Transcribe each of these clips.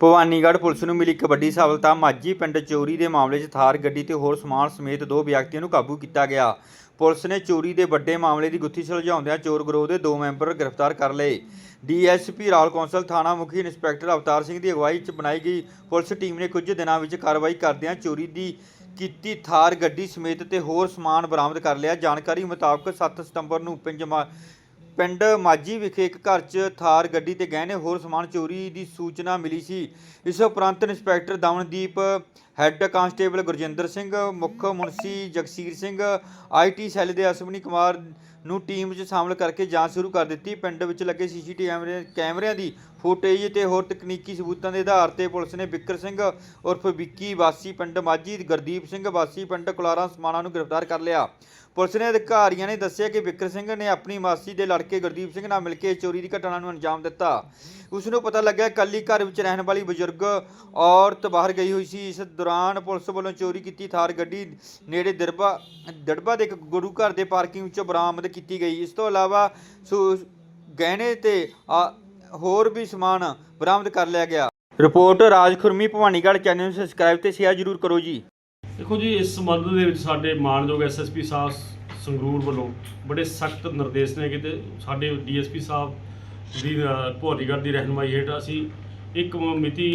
Bhawanigarh police ਨੂੰ ਮਿਲੀ ਇੱਕ ਵੱਡੀ ਸਫਲਤਾ। ਮਾਝੀ ਪਿੰਡ ਚੋਰੀ ਦੇ ਮਾਮਲੇ 'ਚ ਥਾਰ ਗੱਡੀ ਤੇ ਹੋਰ ਸਮਾਨ ਸਮੇਤ ਦੋ ਵਿਅਕਤੀਆਂ ਨੂੰ ਕਾਬੂ ਕੀਤਾ ਗਿਆ। ਪੁਲਿਸ ਨੇ ਚੋਰੀ ਦੇ ਵੱਡੇ ਮਾਮਲੇ ਦੀ ਗੁੱਥੀ ਸੁਲਝਾਉਂਦਿਆਂ ਚੋਰ ਗਰੋਹ ਦੇ ਦੋ ਮੈਂਬਰ ਗ੍ਰਿਫਤਾਰ ਕਰ ਲਏ। ਡੀਐਸਪੀ ਰਾਲ ਕੌਂਸਲ ਥਾਣਾ ਮੁਖੀ ਇੰਸਪੈਕਟਰ ਅਵਤਾਰ ਸਿੰਘ ਦੀ ਅਗਵਾਈ 'ਚ ਬਣਾਈ ਗਈ ਪੁਲਿਸ ਟੀਮ ਨੇ ਕੁਝ ਦਿਨਾਂ ਵਿੱਚ ਕਾਰਵਾਈ ਕਰਦਿਆਂ ਚੋਰੀ ਦੀ ਕੀਤੀ ਥਾਰ ਗੱਡੀ ਸਮੇਤ ਤੇ ਹੋਰ ਸਮਾਨ ਬਰਾਮਦ ਕਰ ਲਿਆ। ਜਾਣਕਾਰੀ ਮੁਤਾਬਕ 7 ਸਤੰਬਰ ਨੂੰ ਪਿੰਡ ਪਿੰਡ ਮਾਜੀ ਵਿਖੇ ਇੱਕ ਘਰ 'ਚ ਥਾਰ ਗੱਡੀ ਤੇ ਗਹਿਣੇ ਹੋਰ ਸਮਾਨ ਚੋਰੀ ਦੀ ਸੂਚਨਾ ਮਿਲੀ ਸੀ। ਇਸ ਉਪਰੰਤ inspector Damandeep head constable Gurjinder Singh, ਮੁੱਖ ਮੁਨਸੀ ਜਗਸੀਰ ਸਿੰਘ ਆਈਟੀ ਸੈੱਲ ਦੇ ਅਸ਼ਵਨੀ ਕੁਮਾਰ ਨੂੰ ਟੀਮ 'ਚ ਸ਼ਾਮਲ ਕਰਕੇ ਜਾਂਚ ਸ਼ੁਰੂ ਕਰ ਦਿੱਤੀ। ਪਿੰਡ ਵਿੱਚ ਲੱਗੇ ਸੀਸੀਟੀਵੀ ਕੈਮਰੇ ਕੈਮਰਿਆਂ ਦੀ ਫੁਟੇਜ ਤੇ ਹੋਰ ਤਕਨੀਕੀ ਸਬੂਤਾਂ ਦੇ ਆਧਾਰ ਤੇ ਪੁਲਿਸ ਨੇ ਬਿੱਕਰ ਸਿੰਘ ਉਰਫ ਵਿੱਕੀ ਵਾਸੀ ਪਿੰਡ ਮਾਜੀ ਗੁਰਦੀਪ ਸਿੰਘ ਵਾਸੀ ਪਿੰਡ ਕੁਲਾਰਾ ਸਮਾਣਾ ਨੂੰ ਗ੍ਰਿਫਤਾਰ ਕਰ ਲਿਆ। ਪੁਲਿਸ ਨੇ ਅਧਿਕਾਰੀਆਂ ਨੇ ਦੱਸਿਆ ਕਿ ਵਿਕਰ ਸਿੰਘ ਨੇ ਆਪਣੀ ਮਾਸੀ ਦੇ ਲੜਕੇ ਗੁਰਦੀਪ ਸਿੰਘ ਨਾਲ ਮਿਲ ਕੇ ਚੋਰੀ ਦੀ ਘਟਨਾ ਨੂੰ ਅੰਜਾਮ ਦਿੱਤਾ। ਉਸ ਨੂੰ ਪਤਾ ਲੱਗਿਆ ਕੱਲੀ ਘਰ ਵਿੱਚ ਰਹਿਣ ਵਾਲੀ ਬਜ਼ੁਰਗ ਔਰਤ ਬਾਹਰ ਗਈ ਹੋਈ ਸੀ। ਇਸ ਦੌਰਾਨ ਪੁਲਿਸ ਵੱਲੋਂ ਚੋਰੀ ਕੀਤੀ ਥਾਰ ਗੱਡੀ ਨੇੜੇ ਦਰਬਾ, ਦੜਬਾ ਦੇ ਇੱਕ ਗੁਰੂ ਘਰ ਦੇ ਪਾਰਕਿੰਗ ਵਿੱਚੋਂ ਬਰਾਮਦ ਕੀਤੀ ਗਈ। ਇਸ ਤੋਂ ਇਲਾਵਾ ਗਹਿਣੇ ਤੇ ਹੋਰ ਵੀ ਸਮਾਨ ਬਰਾਮਦ ਕਰ ਲਿਆ ਗਿਆ। ਰਿਪੋਰਟ ਰਾਜ ਖੁਰਮੀ ਭਵਾਨੀਗੜ੍ਹ ਚੈਨਲ ਨੂੰ ਸਬਸਕ੍ਰਾਈਬ ਤੇ ਸ਼ੇਅਰ ਜ਼ਰੂਰ ਕਰੋ ਜੀ। ਦੇਖੋ ਜੀ, ਇਸ ਸੰਬੰਧ ਦੇ ਵਿੱਚ ਸਾਡੇ ਮਾਨਯੋਗ ਐਸਐਸਪੀ ਸਾਹਿਬ ਸੰਗਰੂਰ ਵੱਲੋਂ ਬੜੇ ਸਖਤ ਨਿਰਦੇਸ਼ ਨੇ ਕਿ ਤੇ ਸਾਡੇ ਡੀਐਸਪੀ ਸਾਹਿਬ ਦੀ ਭਵਾਨੀਗੜ੍ਹ ਦੀ ਰਹਿਨਮਾਈ ਹੇਠ ਅਸੀਂ ਇੱਕ ਮ- ਮਿਤੀ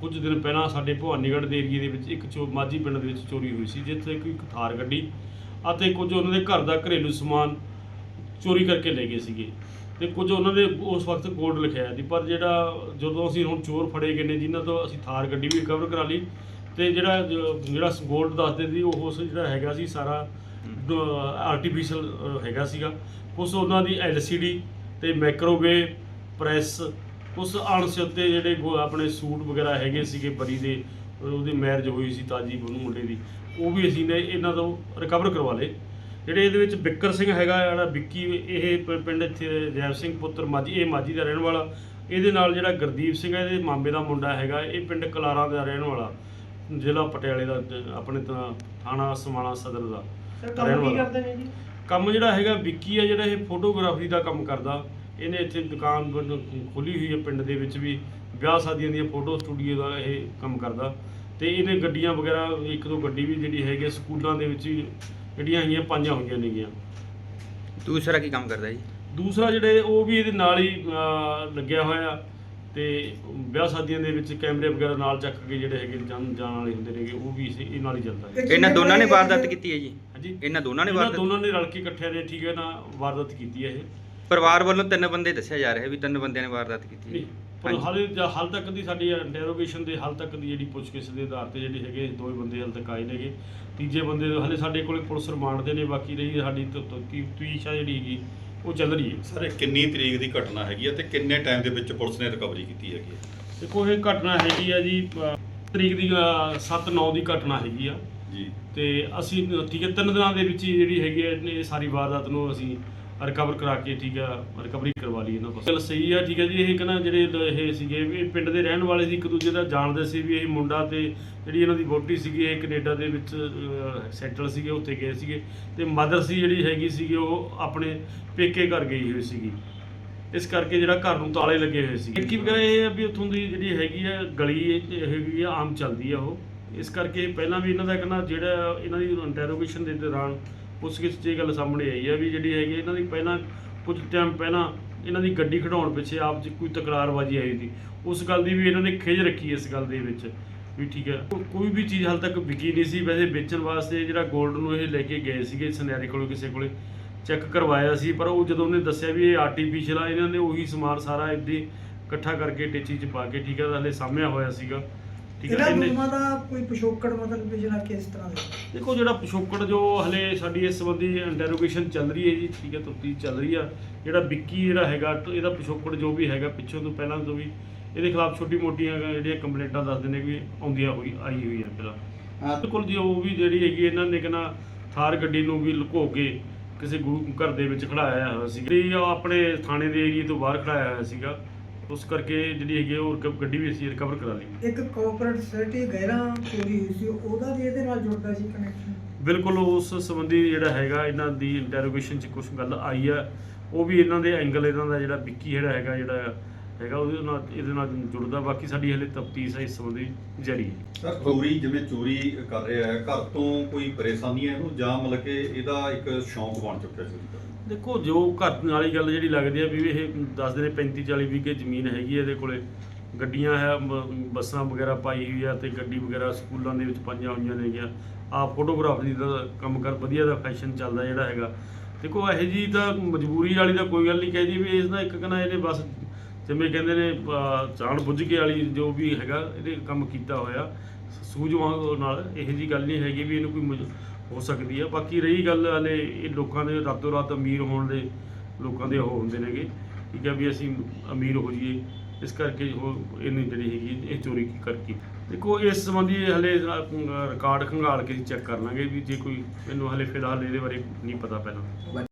ਕੁਝ ਦਿਨ ਪਹਿਲਾਂ ਸਾਡੇ ਭਵਾਨੀਗੜ੍ਹ ਦੇ ਏਰੀਏ ਦੇ ਵਿੱਚ ਇੱਕ ਚੋ ਮਾਝੀ ਪਿੰਡ ਦੇ ਵਿੱਚ ਚੋਰੀ ਹੋਈ ਸੀ, ਜਿੱਥੇ ਇੱਕ ਥਾਰ ਗੱਡੀ ਅਤੇ ਕੁਝ ਉਹਨਾਂ ਦੇ ਘਰ ਦਾ ਘਰੇਲੂ ਸਮਾਨ ਚੋਰੀ ਕਰਕੇ ਲੈ ਗਏ ਸੀਗੇ। ਤੇ ਕੁਝ ਉਹਨਾਂ ਦੇ ਉਸ ਵਕਤ ਕੋਡ ਲਿਖਿਆ ਸੀ, ਪਰ ਜਿਹੜਾ ਜਦੋਂ ਅਸੀਂ ਹੁਣ ਚੋਰ ਫੜੇ ਗਏ ਨੇ, ਜਿਨ੍ਹਾਂ ਤੋਂ ਅਸੀਂ ਥਾਰ ਗੱਡੀ ਵੀ ਰਿਕਵਰ ਕਰਾ ਲਈ ਤੇ ਜਿਹੜਾ ਜਿਹੜਾ ਗੋਲਡ ਦੱਸਦੇ ਸੀ, ਉਹ ਉਸ ਜਿਹੜਾ ਹੈਗਾ ਸੀ ਸਾਰਾ ਆਰਟੀਫੀਸ਼ੀਅਲ ਹੈਗਾ ਸੀਗਾ। ਉਸ ਉਹਨਾਂ ਦੀ ਐਲਸੀਡੀ ਤੇ ਮਾਈਕ੍ਰੋਵੇਵ ਪ੍ਰੈਸ ਉਸ ਅਣਸਿੱਤੇ ਜਿਹੜੇ ਗੋ- ਆਪਣੇ ਸੂਟ ਵਗੈਰਾ ਹੈਗੇ ਸੀਗੇ ਬਰੀ ਦੇ ਉਹਦੀ ਮੈਰਿਜ ਹੋਈ ਸੀ ਤਾਜੀ ਉਹਨੂੰ ਮੁੰਡੇ ਦੀ ਉਹ ਵੀ ਅਸੀਂ ਨੇ ਇਹਨਾਂ ਤੋਂ ਰਿਕਵਰ ਕਰਵਾ ਲਏ। ਜਿਹੜੇ ਇਹਦੇ ਵਿੱਚ ਬਿੱਕਰ ਸਿੰਘ ਹੈਗਾ ਜਿਹੜਾ ਵਿੱਕੀ ਇਹ ਪ- ਪਿੰਡ ਇੱਥੇ ਜੈਵ ਸਿੰਘ ਪੁੱਤਰ ਮਾਝੀ ਇਹ ਮਾਝੀ ਦਾ ਰਹਿਣ ਵਾਲਾ। ਇਹਦੇ ਨਾਲ ਜਿਹੜਾ ਗੁਰਦੀਪ ਸਿੰਘ ਹੈ ਇਹਦੇ ਮਾਮੇ ਦਾ ਮੁੰਡਾ ਹੈਗਾ ਇਹ ਪਿੰਡ ਕਲਾਰਾਂ ਦਾ ਰਹਿਣ ਵਾਲਾ ਜ਼ਿਲ੍ਹਾ ਪਟਿਆਲੇ ਦਾ ਜ- ਆਪਣੇ ਤਾਂ ਥਾਣਾ ਸਮਾਣਾ ਸਦਰ ਦਾ ਸਰ ਕੰਮ ਕੀ। ਕਰਦੇ ਨੇ ਜੀ? ਕੰਮ ਜਿਹੜਾ ਹੈਗਾ ਵਿੱਕੀ ਹੈ ਜਿਹੜਾ ਇਹ ਫੋਟੋਗ੍ਰਾਫੀ ਦਾ ਕੰਮ ਕਰਦਾ। ਇਹਨੇ ਇੱਥੇ ਦੁਕਾਨ ਖੋਲੀ ਹੋਈ ਹੈ ਪਿੰਡ ਦੇ ਵਿੱਚ ਵੀ ਵਿਆਹ ਸ਼ਾਦੀਆਂ ਦੀਆਂ ਫੋਟੋ ਸਟੂਡੀਓ ਦਾ ਇਹ ਕੰਮ ਕਰਦਾ। ਤੇ ਇਹਨੇ ਗੱਡੀਆਂ ਵਗੈਰਾ ਇੱਕ ਦੋ ਗੱਡੀ ਵੀ ਜਿਹੜੀ ਹੈਗੀ ਸਕੂਲਾਂ ਦੇ ਵਿੱਚ ਜਿਹੜੀਆਂ ਹੈਗੀਆਂ ਪਾਈਆਂ ਹੋਈਆਂ ਨੇਗੀਆਂ। ਦੂਸਰਾ ਕੀ ਕੰਮ ਕਰਦਾ ਜੀ? ਦੂਸਰਾ ਜਿਹੜੇ ਉਹ ਵੀ ਇਹਦੇ ਨਾਲ ਹੀ ਲੱਗਿਆ ਹੋਇਆ। ਤੇ ਵਿਆਹ ਸ਼ਾਦੀਆਂ ਦੇ ਵਿੱਚ ਕੈਮਰੇ ਵਗੈਰਾ ਨਾਲ ਚੱਕ ਕੇ ਜਿਹੜੇ ਹੈਗੇ ਜਾਣ ਜਾਣ ਵਾਲੇ ਹੁੰਦੇ ਨੇਗੇ ਉਹ ਵੀ ਇਹ ਨਾਲ ਹੀ ਚੱਲਦਾ ਹੈ। ਇਹਨਾਂ ਦੋਨਾਂ ਨੇ ਵਾਰਦਾਤ ਕੀਤੀ ਹੈ ਜੀ? ਹਾਂਜੀ। ਇਹਨਾਂ ਦੋਨਾਂ ਨੇ ਵਾਰਦਾਤ ਦੋਨਾਂ ਨੇ ਰਲ ਕੇ ਇਕੱਠਿਆਂ ਨੇ ਠੀਕ ਹੈ ਨਾ ਵਾਰਦਾਤ ਕੀਤੀ ਹੈ ਇਹ। ਪਰਿਵਾਰ ਵੱਲੋਂ ਤਿੰਨ ਬੰਦੇ ਦੱਸਿਆ ਜਾ ਰਿਹਾ ਵੀ ਤਿੰਨ ਬੰਦਿਆਂ ਨੇ ਵਾਰਦਾਤ ਕੀਤੀ ਨਹੀਂ ਹੈ ਪਰ ਹਾਂਜੀ। ਹਾਲੇ ਜਾਂ ਹਾਲ ਤੱਕ ਦੀ ਸਾਡੀ ਇੰਟਰੋਗੇਸ਼ਨ ਦੇ ਹਾਲ ਤੱਕ ਦੀ ਜਿਹੜੀ ਪੁੱਛਗਿੱਛ ਦੇ ਆਧਾਰ ਤੇ ਜਿਹੜੇ ਹੈਗੇ ਦੋ ਹੀ ਬੰਦੇ ਹਾਲ ਤੱਕ ਆਏ ਨੇਗੇ ਤੀਜੇ ਬੰਦੇ ਦੇ ਹਾਲੇ ਸਾਡੇ ਕੋਲੇ ਪੁਲਿਸ ਰਿਮਾਂਡ ਦੇ ਨੇ ਬਾਕੀ ਰਹੀ ਸਾਡੀ ਤੀਸ਼ਾ ਜਿਹੜੀ ਹੈਗੀ ਉਹ ਚੱਲ ਰਹੀ ਹੈ। ਸਰ ਇਹ ਕਿੰਨੀ ਤਰੀਕ ਦੀ ਘਟਨਾ ਹੈਗੀ ਹੈ ਤੇ ਕਿੰਨੇ ਟਾਈਮ ਦੇ ਵਿੱਚ ਪੁਲਿਸ ਨੇ ਰਿਕਵਰੀ ਕੀਤੀ ਹੈਗੀ ਹੈ? ਦੇਖੋ ਇਹ ਘਟਨਾ ਹੈਗੀ ਆ ਜੀ ਅ, ਤਰੀਕ ਦੀ 7-9 ਦੀ ਘਟਨਾ ਹੈਗੀ ਆ। ਜੀ। ਤੇ ਅਸੀਂ ਠੀਕ ਹੈ ਤਿੰਨ ਦਿਨਾਂ ਦੇ ਵਿੱਚ ਹੀ ਜਿਹੜੀ ਹੈਗੀ ਆ ਇਹ ਸਾਰੀ ਵਾਰਦਾਤ ਨੂੰ ਅਸੀਂ ਰਿਕਵਰ ਕਰਾ ਕੇ ਠੀਕ ਆ ਰਿਕਵਰੀ ਕਰਵਾ ਲਈ ਇਹਨਾਂ ਕੋਲ। ਗੱਲ ਸਹੀ ਆ, ਠੀਕ ਹੈ ਜੀ, ਇਹ ਕਹਿੰਦਾ ਜਿਹੜੇ ਇਹ ਸੀਗੇ ਵੀ ਇਹ ਪਿੰਡ ਦੇ ਰਹਿਣ ਵਾਲੇ ਸੀ, ਇੱਕ ਦੂਜੇ ਦਾ ਜਾਣਦੇ ਸੀ ਵੀ ਇਹ ਮੁੰਡਾ ਤੇ ਜਿਹੜੀ ਇਹਨਾਂ ਦੀ ਵੋਟੀ ਸੀਗੀ, ਇਹ ਕੈਨੇਡਾ ਦੇ ਵਿੱਚ ਸੈਟਲ ਸੀਗੇ, ਉੱਥੇ ਗਏ ਸੀਗੇ। ਤੇ ਮਦਰ ਸੀ ਜਿਹੜੀ ਹੈਗੀ ਸੀਗੀ, ਉਹ ਆਪਣੇ ਪੇਕੇ ਘਰ ਗਈ ਹੋਈ ਸੀਗੀ। ਇਸ ਕਰਕੇ ਜਿਹੜਾ ਘਰ ਨੂੰ ਤਾਲੇ ਲੱਗੇ ਹੋਏ ਸੀ ਕੀ ਵਗੈਰਾ ਇਹ ਆ ਵੀ ਉੱਥੋਂ ਦੀ ਜਿਹੜੀ ਹੈਗੀ ਆ ਗਲੀ ਹੈਗੀ ਆ, ਆਮ ਚੱਲਦੀ ਆ ਉਹ। ਇਸ ਕਰਕੇ ਪਹਿਲਾਂ ਵੀ ਇਹਨਾਂ ਦਾ ਕਹਿੰਦਾ ਜਿਹੜਾ ਇਹਨਾਂ ਦੀ ਇੰਟਰੋਗੇਸ਼ਨ ਦੇ ਦੌਰਾਨ ਉਸ ਕਿਸ 'ਚ ਇਹ ਗੱਲ ਸਾਹਮਣੇ ਆਈ ਆ ਵੀ ਜਿਹੜੀ ਹੈਗੀ ਇਹਨਾਂ ਦੀ ਪਹਿਲਾਂ ਕੁਝ ਟਾਈਮ ਪਹਿਲਾਂ ਇਹਨਾਂ ਦੀ ਗੱਡੀ ਖੜਾਉਣ ਪਿੱਛੇ ਆਪ 'ਚ ਕੋਈ ਤਕਰਾਰਬਾਜ਼ੀ ਆਈ ਸੀ। ਉਸ ਗੱਲ ਦੀ ਵੀ ਇਹਨਾਂ ਨੇ ਖਿੱਚ ਰੱਖੀ ਇਸ ਗੱਲ ਦੇ ਵਿੱਚ ਵੀ ਠੀਕ ਹੈ। ਕੋ- ਕੋਈ ਵੀ ਚੀਜ਼ ਹਾਲ ਤੱਕ ਵਿਕੀ ਨਹੀਂ ਸੀ। ਵੈਸੇ ਵੇਚਣ ਵਾਸਤੇ ਜਿਹੜਾ 골ਡ ਨੂੰ ਇਹ ਲੈ ਕੇ ਗਏ ਸੀਗੇ ਸੁਨਿਆਰੇ ਕੋਲੋਂ ਕਿਸੇ ਕੋਲੇ ਚੈੱਕ ਕਰਵਾਇਆ ਸੀ। ਪਰ ਉਹ ਜਦੋਂ ਉਹਨੇ ਦੱਸਿਆ ਵੀ ਇਹ ਆਰਟੀਫੀਸ਼ੀਅਲ ਆ, ਇਹਨਾਂ ਨੇ ਉਹੀ ਸਮਾਨ ਸਾਰਾ ਇੱਦੀ ਇਕੱਠਾ ਕਰਕੇ ਟੇਚੀ 'ਚ ਪਾ ਕੇ ਠੀਕ ਹੈ, ਹਲੇ ਸਾਹਮਣੇ ਹੋਇਆ ਸੀਗਾ। ਠੀਕ ਹੈ ਇਹਨਾਂ ਇਹਨੇ- ਦੋਵਾਂ ਦਾ ਕੋਈ ਪਿਛੋਕੜ ਮਤਲਬ ਕਿ ਜਿਹੜਾ ਕਿਸ ਤਰ੍ਹਾਂ ਦਾ? ਦੇਖੋ ਜਿਹੜਾ ਪਿਛੋਕੜ ਜੋ ਹਲੇ ਸਾਡੀ ਇਸ ਸੰਬੰਧੀ ਇੰਟਰੋਗੇਸ਼ਨ ਚੱਲ ਰਹੀ ਹੈ ਜੀ ਠੀਕ ਹੈ ਤਫਤੀਸ਼ ਚੱਲ ਰਹੀ ਆ। ਜਿਹੜਾ ਵਿੱਕੀ ਜਿਹੜਾ ਹੈਗਾ ਟ- ਇਹਦਾ ਪਿਛੋਕੜ ਜੋ ਵੀ ਹੈਗਾ ਪਿੱਛੋਂ ਤੋਂ ਪਹਿਲਾਂ ਤੋਂ ਵੀ ਇਹਦੇ ਖਿਲਾਫ ਛੋਟੀ ਮੋਟੀਆਂ ਜਿਹੜੀਆਂ ਕੰਪਲੇਂਟਾਂ ਦੱਸਦੇ ਨੇ ਵੀ ਆਉਂਦੀਆਂ ਹੋਈ ਆਈ ਹੋਈ ਹੈ। ਪਹਿਲਾਂ ਬਿਲਕੁਲ ਜੀ ਉਹ ਵੀ ਜਿਹੜੀ ਹੈਗੀ ਇਹਨਾਂ ਨੇ ਕਹਿੰਦਾ ਥਾਰ ਗੱਡੀ ਨੂੰ ਵੀ ਲੁਕੋ ਕੇ ਕਿਸੇ ਗੁਰੂ ਘਰ ਦੇ ਵਿੱਚ ਖੜਾਇਆ ਹੋਇਆ ਸੀ ਜਿਹੜੀ ਉਹ ਆਪਣੇ ਥਾਣੇ ਦੇ ਏਰੀਏ ਤੋਂ ਬਾਹਰ ਖੜਾਇਆ ਹੋਇਆ ਸੀਗਾ। ਉਸ ਕਰਕੇ ਜਿਹੜੀ ਹੈਗੀ ਆ ਉਹ ਰਿਕ- ਗੱਡੀ ਵੀ ਅਸੀਂ ਰਿਕਵਰ ਕਰਾ ਲਈ। ਇੱਕ ਕੋਆਪਰੇਟ ਸੋਸਾਇਟੀ ਗੈਰਾਂ ਚੋਰੀ ਹੋਈ ਸੀ ਉਹਦਾ ਵੀ ਇਹਦੇ ਨਾਲ ਜੁੜਦਾ ਸੀ ਕਨੈਕਸ਼ਨ ਬਿਲਕੁਲ ਉਸ ਸੰਬੰਧੀ ਜਿਹੜਾ ਹੈਗਾ ਇਹਨਾਂ ਦੀ ਇੰਟਰੋਗੇਸ਼ਨ 'ਚ ਕੁਝ ਗੱਲ ਆਈ ਆ। ਉਹ ਵੀ ਇਹਨਾਂ ਦੇ ਐਂਗਲ ਇਹਨਾਂ ਦਾ ਜਿਹੜਾ ਵਿੱਕੀ ਜਿਹੜਾ ਹੈਗਾ ਜਿਹੜਾ ਹੈਗਾ ਉਹਦੇ ਨਾਲ ਇਹਦੇ ਨਾਲ ਜੁੜਦਾ। ਬਾਕੀ ਸਾਡੀ ਹਲੇ ਤਫਤੀਸ਼ ਹੈ ਇਸ ਸੰਬੰਧੀ ਜਾਰੀ ਹੈ। ਸਰ ਚੋਰੀ ਜਿਵੇਂ ਚੋਰੀ ਕਰ ਰਿਹਾ ਹੈ ਘਰ ਤੋਂ ਕੋਈ ਪਰੇਸ਼ਾਨੀ ਹੈ ਇਹਨੂੰ? ਜਾਂ ਮਤਲਬ ਕਿ ਇਹਦਾ ਇੱਕ ਸ਼ੌਂਕ ਬਣ ਚੁੱਕਿਆ ਚੋਰੀ ਦਾ? ਦੇਖੋ ਜੋ ਘਰ ਵਾਲੀ ਗੱਲ ਜਿਹੜੀ ਲੱਗਦੀ ਆ ਵੀ ਇਹ ਦੱਸਦੇ ਨੇ 35 40 ਵੀਘੇ ਜ਼ਮੀਨ ਹੈਗੀ ਹੈ ਇਹਦੇ ਕੋਲੇ। ਗੱਡੀਆਂ ਹੈ ਬ- ਬੱਸਾਂ ਵਗੈਰਾ ਪਾਈ ਹੋਈ ਆ ਤੇ ਗੱਡੀ ਵਗੈਰਾ ਸਕੂਲਾਂ ਦੇ ਵਿੱਚ ਪਾਈਆਂ ਹੋਈਆਂ ਨੇਗੀਆਂ ਆ ਫੋਟੋਗ੍ਰਾਫਰੀ ਦਾ ਕੰਮ ਕਰ ਵਧੀਆ ਦਾ ਫੈਸ਼ਨ ਚੱਲਦਾ ਜਿਹੜਾ ਹੈਗਾ। ਦੇਖੋ ਇਹੋ ਜੀ ਤਾਂ ਮਜਬੂਰੀ ਵਾਲੀ ਤਾਂ ਕੋਈ ਗੱਲ ਨਹੀਂ ਕਹਿ ਕਹਦੀ ਵੀ ਇਸ ਦਾ ਇੱਕ ਕਨਾ ਇਹਨੇ ਬਸ ਜਿਵੇਂ ਕਹਿੰਦੇ ਨੇ ਅਹ, ਜਾਣ ਬੁੱਝ ਕੇ ਵਾਲੀ ਜੋ ਵੀ ਹੈਗਾ ਇਹਦੇ ਕੰਮ ਕੀਤਾ ਹੋਇਆ। ਸੂਝਵਾਨ ਨਾਲ ਇਹੋ ਜੀ ਗੱਲ ਨਹੀਂ ਹੈਗੀ ਵੀ ਇਹਨੂੰ ਕੋਈ ਮਜ- ਹੋ ਸਕਦੀ ਹੈ ਬਾਕੀ ਰਹੀ ਗੱਲ ਹਲੇ ਇਹ ਲੋਕਾਂ ਦੇ ਰਾਤੋਂ ਰਾਤ ਅਮੀਰ ਹੋਣ ਦੇ ਲੋਕਾਂ ਦੇ ਉਹ ਹੁੰਦੇ ਨੇਗੇ। ਠੀਕ ਹੈ ਵੀ ਅਸੀਂ ਅਮੀਰ ਹੋ ਜਾਈਏ। ਇਸ ਕਰਕੇ ਉਹ ਇਹਨੇ ਜਿਹੜੀ ਹੈਗੀ ਇਹ ਚੋਰੀ ਕਰਕੇ। ਦੇਖੋ, ਇਸ ਸੰਬੰਧੀ ਹਲੇ ਰਿਕਾਰਡ ਖੰਗਾਲ ਕੇ ਚੈੱਕ ਕਰ ਲਾਂਗੇ ਵੀ ਜੇ ਕੋਈ ਮੈਨੂੰ ਹਲੇ ਫਿਲਹਾਲ ਇਹਦੇ ਬਾਰੇ ਨਹੀਂ ਪਤਾ ਪਹਿਲਾਂ।